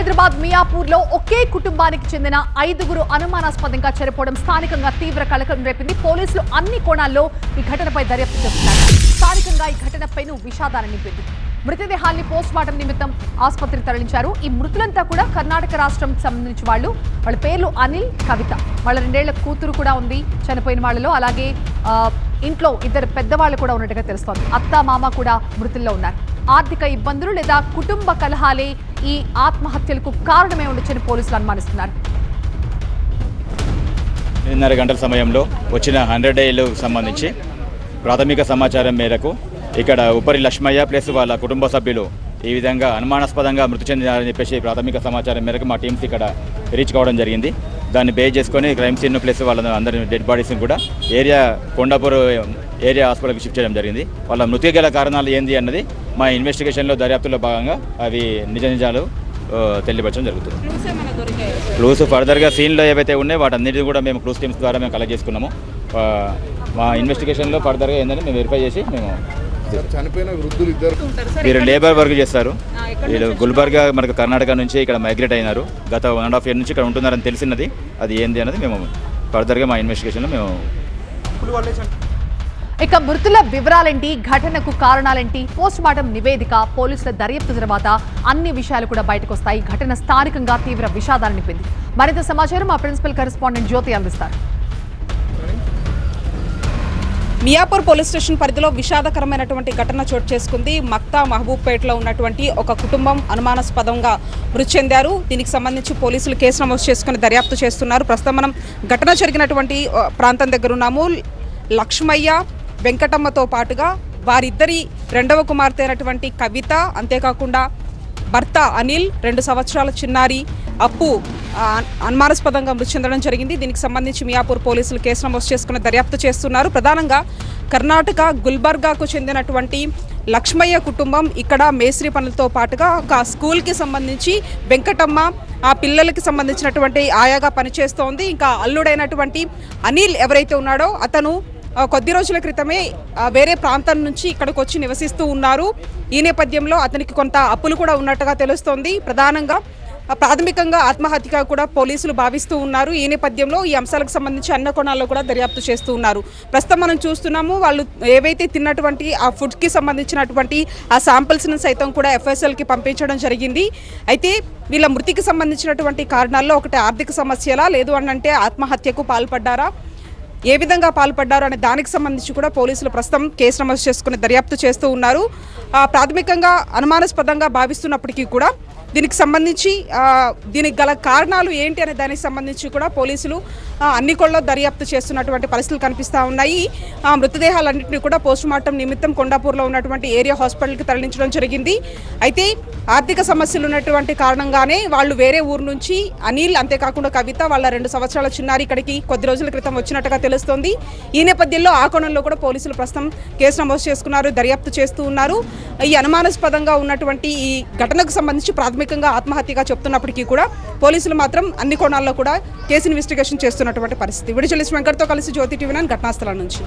హైదరాబాద్ మియాపూర్లో ఒకే కుటుంబానికి చెందిన ఐదుగురు అనుమానాస్పదంగా చనిపోవడం స్థానికంగా తీవ్ర కలకలం రేపింది. పోలీసులు అన్ని కోణాల్లో ఈ ఘటనపై దర్యాప్తు చేస్తున్నారు. స్థానికంగా ఈ ఘటనపై విషాదాన్ని నింపింది. మృతదేహాల్ని పోస్ట్ మార్టం నిమిత్తం ఆసుపత్రికి తరలించారు. ఈ మృతులంతా కూడా కర్ణాటక రాష్ట్రం సంబంధించిన వాళ్ళు. వాళ్ళ పేర్లు అనిల్ కవిత. వాళ్ళ రెండేళ్ళ కూతురు కూడా ఉంది. చనిపోయిన వాళ్ళలో అలాగే ఇంట్లో ఇద్దరు పెద్దవాళ్ళు కూడా ఉన్నట్టుగా తెలుస్తోంది. అత్త మామ కూడా మృతుల్లో ఉన్నారు. ఆర్థిక ఇబ్బందులు లేదా కుటుంబ కలహాలే ఈ ఆత్మహత్యలకు కారణమే ఉండొచ్చని పోలీసులు అనుమానిస్తున్నారు. ఎనిమిదిన్నర గంటల సమయంలో వచ్చిన హండ్రెడ్ డేలు సంబంధించి ప్రాథమిక సమాచారం మేరకు ఇక్కడ ఉపరి లక్ష్మయ్య ప్లస్ వాళ్ళ కుటుంబ సభ్యులు ఈ విధంగా అనుమానాస్పదంగా మృతి చెందినారని చెప్పేసి ప్రాథమిక సమాచారం మేరకు మా టీమ్స్ ఇక్కడ రీచ్ కావడం జరిగింది. దాన్ని బేస్ చేసుకొని క్రైమ్ సీన్ ప్లస్ వాళ్ళ అందరి డెడ్ బాడీస్ని కూడా ఏరియా కొండాపూర్ ఏరియా హాస్పిటల్కి షిఫ్ట్ చేయడం జరిగింది. వాళ్ళ మృతి గల కారణాలు ఏంది అన్నది మా ఇన్వెస్టిగేషన్లో దర్యాప్తులో భాగంగా అవి నిజ నిజాలు తెలియపరచడం జరుగుతుంది. క్లూస్ ఫర్దర్గా సీన్లో ఏవైతే ఉన్నాయో వాటన్నిటిని కూడా మేము క్లూస్ టీమ్స్ ద్వారా మేము కలెక్ట్ చేసుకున్నాము. మా ఇన్వెస్టిగేషన్లో ఫర్దర్గా ఏంటంటే మేము వెరిఫై చేసి మేము చనిపోయిన వృద్ధులు ఇద్దరు. వీరు లేబర్ వర్క్ చేస్తారు. వీళ్ళు గుల్బర్గా మనకు కర్ణాటక నుంచి ఇక్కడ మైగ్రేట్ అయినారు. గత వన్ అండ్ హాఫ్ ఇయర్ నుంచి ఇక్కడ ఉంటున్నారని తెలిసినది. అది ఏంది అన్నది మేము ఫర్దర్గా మా ఇన్వెస్టిగేషన్లో మేము ఇక మృతుల వివరాలేంటి? ఘటనకు కారణాలేంటి? పోస్ట్ మార్టం నివేదిక పోలీసుల దర్యాప్తు తర్వాత అన్ని విషయాలు కూడా బయటకు వస్తాయి ఘటన స్థానికంగా తీవ్ర విషాదాన్ని నింపింది. మరింత సమాచారం మా ప్రిన్సిపల్ కరెస్పాండెంట్ జ్యోతి అందిస్తారు. మియాపూర్ పోలీస్ స్టేషన్ పరిధిలో విషాదకరమైనటువంటి ఘటన చోటు చేసుకుంది. మక్తా మహబూబ్పేటలో ఉన్నటువంటి ఒక కుటుంబం అనుమానాస్పదంగా మృతి చెందారు. దీనికి సంబంధించి పోలీసులు కేసు నమోదు చేసుకుని దర్యాప్తు చేస్తున్నారు. ప్రస్తుతం మనం ఘటన జరిగినటువంటి ప్రాంతం దగ్గర ఉన్నాము. లక్ష్మయ్య వెంకటమ్మతో పాటుగా వారిద్దరి రెండవ కుమార్తె అయినటువంటి కవిత అంతేకాకుండా భర్త అనిల్ రెండు సంవత్సరాల చిన్నారి. అప్పు అనుమానాస్పదంగా మృతి చెందడం జరిగింది. దీనికి సంబంధించి మియాపూర్ పోలీసులు కేసు నమోదు చేసుకుని దర్యాప్తు చేస్తున్నారు. ప్రధానంగా కర్ణాటక గుల్బర్గాకు చెందినటువంటి లక్ష్మయ్య కుటుంబం ఇక్కడ మేస్త్రి పనులతో పాటుగా ఒక స్కూల్కి సంబంధించి వెంకటమ్మ ఆ పిల్లలకి సంబంధించినటువంటి ఆయాగా పనిచేస్తోంది. ఇంకా అల్లుడైనటువంటి అనిల్ ఎవరైతే ఉన్నాడో అతను కొద్ది రోజుల క్రితమే వేరే ప్రాంతం నుంచి ఇక్కడికి వచ్చి నివసిస్తూ ఉన్నారు. ఈ నేపథ్యంలో అతనికి కొంత అప్పులు కూడా ఉన్నట్టుగా తెలుస్తోంది. ప్రధానంగా ప్రాథమికంగా ఆత్మహత్యగా కూడా పోలీసులు భావిస్తూ ఉన్నారు. ఈ నేపథ్యంలో ఈ అంశాలకు సంబంధించి అన్న కోణాల్లో కూడా దర్యాప్తు చేస్తూ ఉన్నారు. ప్రస్తుతం మనం చూస్తున్నాము వాళ్ళు ఏవైతే తిన్నటువంటి ఆ ఫుడ్కి సంబంధించినటువంటి ఆ శాంపిల్స్ను సైతం కూడా ఎఫ్ఎస్ఎల్కి పంపించడం జరిగింది. అయితే వీళ్ళ మృతికి సంబంధించినటువంటి కారణాల్లో ఒకటి ఆర్థిక సమస్యలా లేదు అనంటే ఆత్మహత్యకు పాల్పడ్డారా? ఏ విధంగా పాల్పడ్డారు అనే దానికి సంబంధించి కూడా పోలీసులు ప్రస్తుతం కేసు నమోదు చేసుకుని దర్యాప్తు చేస్తూ ఉన్నారు. ప్రాథమికంగా అనుమానాస్పదంగా భావిస్తున్నప్పటికీ కూడా దీనికి సంబంధించి దీనికి గల కారణాలు ఏంటి అనే దానికి సంబంధించి కూడా పోలీసులు అన్ని కొల్లో దర్యాప్తు చేస్తున్నటువంటి పరిస్థితులు కనిపిస్తూ ఉన్నాయి. మృతదేహాలన్నింటినీ కూడా పోస్టుమార్టం నిమిత్తం కొండాపూర్లో ఉన్నటువంటి ఏరియా హాస్పిటల్కి తరలించడం జరిగింది. అయితే ఆర్థిక సమస్యలు ఉన్నటువంటి కారణంగానే వాళ్ళు వేరే ఊరు నుంచి అనిల్ అంతేకాకుండా కవిత వాళ్ళ రెండు సంవత్సరాల చిన్నారి ఇక్కడికి కొద్ది రోజుల క్రితం వచ్చినట్టుగా తెలుస్తోంది. ఈ నేపథ్యంలో ఆ కోణంలో కూడా పోలీసులు ప్రస్తుతం కేసు నమోదు చేసుకున్నారు దర్యాప్తు చేస్తూ ఉన్నారు. ఈ అనుమానాస్పదంగా ఉన్నటువంటి ఈ ఘటనకు సంబంధించి ప్రాథమికంగా ఆత్మహత్యగా చెప్తున్నప్పటికీ కూడా పోలీసులు మాత్రం అన్ని కోణాల్లో కూడా కేసు ఇన్వెస్టిగేషన్ చేస్తున్నటువంటి పరిస్థితి. విడిచలిసి వెంకట్తో కలిసి జ్యోతి టీవీ నైన్ ఘటనాస్థలం నుంచి.